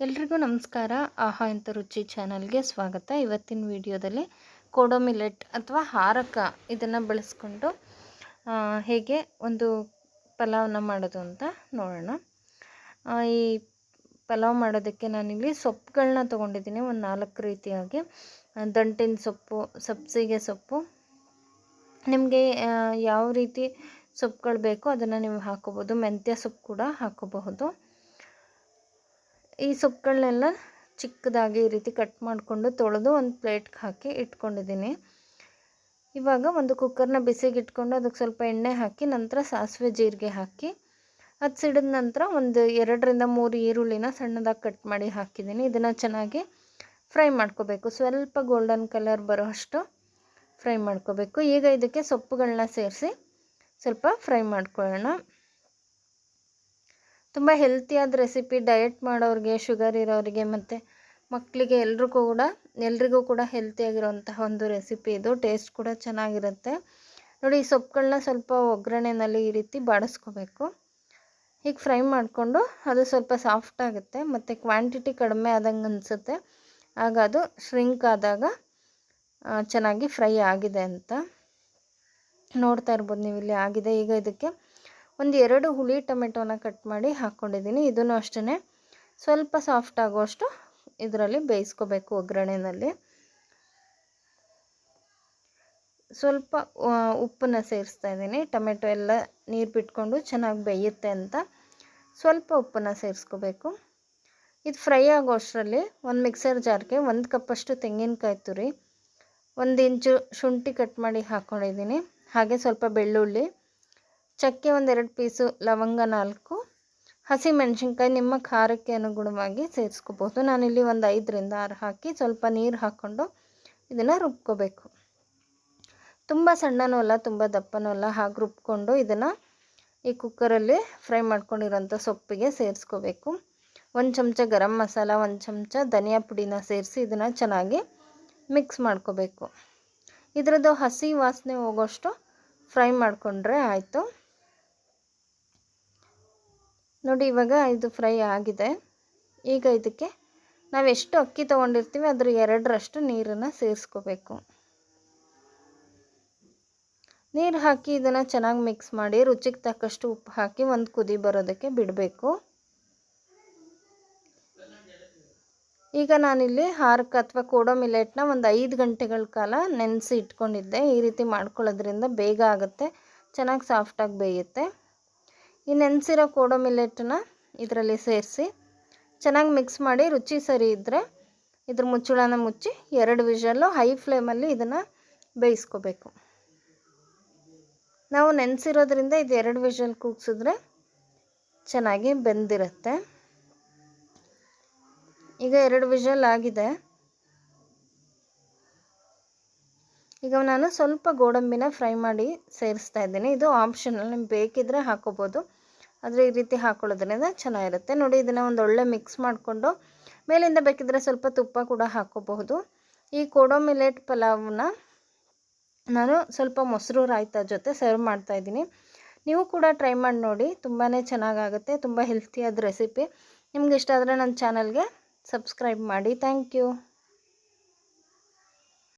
ಎಲ್ರಿಗೂ ನಮಸ್ಕಾರ. ಆಹಾ ಅಂತ ರುಚಿ ಚಾನಲ್ಗೆ ಸ್ವಾಗತ. ಇವತ್ತಿನ ವಿಡಿಯೋದಲ್ಲಿ ಕೋಡೋ ಮಿಲೆಟ್ ಅಥವಾ ಹಾರಕ ಇದನ್ನು ಬಳಸ್ಕೊಂಡು ಹೇಗೆ ಒಂದು ಪಲಾವ್ನ ಮಾಡೋದು ಅಂತ ನೋಡೋಣ. ಈ ಪಲಾವ್ ಮಾಡೋದಕ್ಕೆ ನಾನಿಲ್ಲಿ ಸೊಪ್ಪುಗಳನ್ನ ತೊಗೊಂಡಿದ್ದೀನಿ. ಒಂದು ನಾಲ್ಕು ರೀತಿಯಾಗಿ. ದಂಟಿನ ಸೊಪ್ಪು, ಸಬ್ಸಿಗೆ ಸೊಪ್ಪು. ನಿಮಗೆ ಯಾವ ರೀತಿ ಸೊಪ್ಪುಗಳು ಬೇಕೋ ಅದನ್ನು ನೀವು ಹಾಕೋಬೋದು. ಮೆಂತ್ಯ ಸೊಪ್ಪು ಕೂಡ ಹಾಕೋಬಹುದು. ಈ ಸೊಪ್ಪುಗಳನ್ನೆಲ್ಲ ಚಿಕ್ಕದಾಗಿ ಈ ರೀತಿ ಕಟ್ ಮಾಡಿಕೊಂಡು ತೊಳೆದು ಒಂದು ಪ್ಲೇಟ್ಗೆ ಹಾಕಿ ಇಟ್ಕೊಂಡಿದ್ದೀನಿ. ಇವಾಗ ಒಂದು ಕುಕ್ಕರ್ನ ಬಿಸಿಗೆ ಇಟ್ಕೊಂಡು ಅದಕ್ಕೆ ಸ್ವಲ್ಪ ಎಣ್ಣೆ ಹಾಕಿ, ನಂತರ ಸಾಸಿವೆ ಜೀರಿಗೆ ಹಾಕಿ, ಅದು ಸಿಡಿದ ನಂತರ ಒಂದು ಎರಡರಿಂದ ಮೂರು ಈರುಳ್ಳಿನ ಸಣ್ಣದಾಗಿ ಕಟ್ ಮಾಡಿ ಹಾಕಿದ್ದೀನಿ. ಇದನ್ನು ಚೆನ್ನಾಗಿ ಫ್ರೈ ಮಾಡ್ಕೋಬೇಕು. ಸ್ವಲ್ಪ ಗೋಲ್ಡನ್ ಕಲರ್ ಬರೋ ಅಷ್ಟು ಫ್ರೈ ಮಾಡ್ಕೋಬೇಕು. ಈಗ ಇದಕ್ಕೆ ಸೊಪ್ಪುಗಳನ್ನ ಸೇರಿಸಿ ಸ್ವಲ್ಪ ಫ್ರೈ ಮಾಡ್ಕೊಳ್ಳೋಣ. ತುಂಬ ಹೆಲ್ತಿಯಾದ ರೆಸಿಪಿ ಡಯಟ್ ಮಾಡೋರಿಗೆ ಶುಗರ್ ಇರೋರಿಗೆ ಮತ್ತು ಮಕ್ಕಳಿಗೆ ಎಲ್ರಿಗೂ ಕೂಡ ಎಲ್ರಿಗೂ ಕೂಡ ಹೆಲ್ತಿಯಾಗಿರೋಂತಹ ಒಂದು ರೆಸಿಪಿ ಇದು. ಟೇಸ್ಟ್ ಕೂಡ ಚೆನ್ನಾಗಿರುತ್ತೆ. ನೋಡಿ, ಈ ಸೊಪ್ಪುಗಳನ್ನ ಸ್ವಲ್ಪ ಒಗ್ಗರಣೆನಲ್ಲಿ ಈ ರೀತಿ ಬಾಡಿಸ್ಕೋಬೇಕು. ಹೀಗೆ ಫ್ರೈ ಮಾಡಿಕೊಂಡು ಅದು ಸ್ವಲ್ಪ ಸಾಫ್ಟ್ ಆಗುತ್ತೆ, ಮತ್ತು ಕ್ವಾಂಟಿಟಿ ಕಡಿಮೆ ಆದಂಗೆ ಅನಿಸುತ್ತೆ. ಆಗ ಅದು ಶ್ರಿಂಕ್ ಆದಾಗ ಚೆನ್ನಾಗಿ ಫ್ರೈ ಆಗಿದೆ ಅಂತ ನೋಡ್ತಾ ಇರ್ಬೋದು ನೀವು ಇಲ್ಲಿ ಆಗಿದೆ, ಈಗ ಇದಕ್ಕೆ ಒಂದು ಎರಡು ಹುಳಿ ಟೊಮೆಟೊನ ಕಟ್ ಮಾಡಿ ಹಾಕ್ಕೊಂಡಿದ್ದೀನಿ ಇದನ್ನು ಅಷ್ಟೇ ಸ್ವಲ್ಪ ಸಾಫ್ಟ್ ಆಗುವಷ್ಟು ಇದರಲ್ಲಿ ಬೇಯಿಸ್ಕೋಬೇಕು ಒಗ್ಗರಣೆಯಲ್ಲಿ ಸ್ವಲ್ಪ ಉಪ್ಪನ್ನು ಸೇರಿಸ್ತಾ ಇದ್ದೀನಿ. ಟೊಮೆಟೊ ಎಲ್ಲ ನೀರು ಬಿಟ್ಕೊಂಡು ಚೆನ್ನಾಗಿ ಬೇಯುತ್ತೆ ಅಂತ. ಸ್ವಲ್ಪ ಉಪ್ಪನ್ನು ಸೇರಿಸ್ಕೋಬೇಕು. ಇದು ಫ್ರೈ ಆಗೋ ಅಷ್ಟರಲ್ಲಿ ಒಂದು ಮಿಕ್ಸರ್ ಜಾರ್ಗೆ ಒಂದು ಕಪ್ಪಷ್ಟು ತೆಂಗಿನಕಾಯಿ ತುರಿ, ಒಂದು ಇಂಚು ಶುಂಠಿ ಕಟ್ ಮಾಡಿ ಹಾಕ್ಕೊಂಡಿದ್ದೀನಿ ಹಾಗೆ ಸ್ವಲ್ಪ ಬೆಳ್ಳುಳ್ಳಿ ಚಕ್ಕೆ ಒಂದೆರಡು ಪೀಸು, ಲವಂಗ ನಾಲ್ಕು, ಹಸಿ ಮೆಣಸಿನ್ಕಾಯಿ ನಿಮ್ಮ ಖಾರಕ್ಕೆ ಅನುಗುಣವಾಗಿ ಸೇರಿಸ್ಕೋಬೋದು ನಾನಿಲ್ಲಿ ಒಂದು ಐದರಿಂದ ಆರು ಹಾಕಿ ಸ್ವಲ್ಪ ನೀರು ಹಾಕ್ಕೊಂಡು ಇದನ್ನು ರುಬ್ಕೋಬೇಕು. ತುಂಬ ಸಣ್ಣನೂ ಅಲ್ಲ, ತುಂಬ ದಪ್ಪನೂ ಅಲ್ಲ, ಹಾಗೆ ರುಬ್ಕೊಂಡು ಇದನ್ನು ಈ ಕುಕ್ಕರಲ್ಲಿ ಫ್ರೈ ಮಾಡ್ಕೊಂಡಿರೋಂಥ ಸೊಪ್ಪಿಗೆ ಸೇರಿಸ್ಕೋಬೇಕು. ಒಂದು ಚಮಚ ಗರಂ ಮಸಾಲ, ಒಂದು ಚಮಚ ಧನಿಯಾ ಪುಡಿನ ಸೇರಿಸಿ ಇದನ್ನು ಚೆನ್ನಾಗಿ ಮಿಕ್ಸ್ ಮಾಡ್ಕೋಬೇಕು. ಇದರದ್ದು ಹಸಿ ವಾಸನೆ ಹೋಗೋಷ್ಟು ಫ್ರೈ ಮಾಡಿಕೊಂಡ್ರೆ ಆಯಿತು. ನೋಡಿ, ಇವಾಗ ಇದು ಫ್ರೈ ಆಗಿದೆ. ಈಗ ಇದಕ್ಕೆ ನಾವು ಎಷ್ಟು ಅಕ್ಕಿ ತೊಗೊಂಡಿರ್ತೀವಿ, ಅದ್ರ ಎರಡರಷ್ಟು ನೀರನ್ನು ಸೇರಿಸ್ಕೋಬೇಕು. ನೀರು ಹಾಕಿ ಇದನ್ನು ಚೆನ್ನಾಗಿ ಮಿಕ್ಸ್ ಮಾಡಿ, ರುಚಿಗೆ ತಕ್ಕಷ್ಟು ಉಪ್ಪು ಹಾಕಿ ಒಂದು ಕುದಿ ಬರೋದಕ್ಕೆ ಬಿಡಬೇಕು. ಈಗ ನಾನಿಲ್ಲಿ ಹಾರಕ್ಕೆ ಅಥವಾ ಕೋಡೋ ಮಿಲೆಟ್ನ ಒಂದು ಐದು ಗಂಟೆಗಳ ಕಾಲ ನೆನೆಸಿ ಇಟ್ಕೊಂಡಿದ್ದೆ. ಈ ರೀತಿ ಮಾಡ್ಕೊಳ್ಳೋದ್ರಿಂದ ಬೇಗ ಆಗುತ್ತೆ, ಚೆನ್ನಾಗಿ ಸಾಫ್ಟಾಗಿ ಬೇಯುತ್ತೆ. ಈ ನೆನೆಸಿರೋ ಕೋಡೋ ಮಿಲ್ಲೆಟನ್ನ ಇದರಲ್ಲಿ ಸೇರಿಸಿ ಚೆನ್ನಾಗಿ ಮಿಕ್ಸ್ ಮಾಡಿ ರುಚಿ ಸರಿ ಇದ್ದರೆ ಇದ್ರ ಮುಚ್ಚಳನ ಮುಚ್ಚಿ ಎರಡು ವಿಷಲ್ಲು ಹೈ ಫ್ಲೇಮಲ್ಲಿ ಇದನ್ನು ಬೇಯಿಸ್ಕೋಬೇಕು. ನಾವು ನೆನೆಸಿರೋದ್ರಿಂದ ಇದು ಎರಡು ವಿಷಲ್ ಕೂಗ್ಸಿದ್ರೆ ಚೆನ್ನಾಗಿ ಬೆಂದಿರುತ್ತೆ. ಈಗ ಎರಡು ವಿಷಲ್ ಆಗಿದೆ. ಈಗ ನಾನು ಸ್ವಲ್ಪ ಗೋಡಂಬಿನ ಫ್ರೈ ಮಾಡಿ ಸೇರಿಸ್ತಾ ಇದ್ದೀನಿ. ಇದು ಆಪ್ಷನಲ್ ನಿಮ್ಗೆ ಬೇಕಿದ್ರೆ ಹಾಕೋಬೋದು. ಆದರೆ ಈ ರೀತಿ ಹಾಕೊಳ್ಳೋದ್ರಿಂದ ಚೆನ್ನಾಗಿರುತ್ತೆ. ನೋಡಿ, ಇದನ್ನು ಒಂದು ಒಳ್ಳೆ ಮಿಕ್ಸ್ ಮಾಡಿಕೊಂಡು ಮೇಲಿಂದ ಬೇಕಿದ್ರೆ ಸ್ವಲ್ಪ ತುಪ್ಪ ಕೂಡ ಹಾಕೋಬಹುದು. ಈ ಕೊಡೋ ಮಿಲೆಟ್ ಪಲಾವನ್ನ ನಾನು ಸ್ವಲ್ಪ ಮೊಸರು ರಾಯ್ತ ಜೊತೆ ಸರ್ವ್ ಮಾಡ್ತಾ ಇದ್ದೀನಿ. ನೀವು ಕೂಡ ಟ್ರೈ ಮಾಡಿ ನೋಡಿ. ತುಂಬಾ ಚೆನ್ನಾಗಾಗುತ್ತೆ. ತುಂಬ ಹೆಲ್ತಿಯಾದ ರೆಸಿಪಿ ನಿಮ್ಗೆ ಇಷ್ಟ ಆದರೆ ನನ್ನ ಚಾನಲ್ಗೆ ಸಬ್ಸ್ಕ್ರೈಬ್ ಮಾಡಿ. Thank you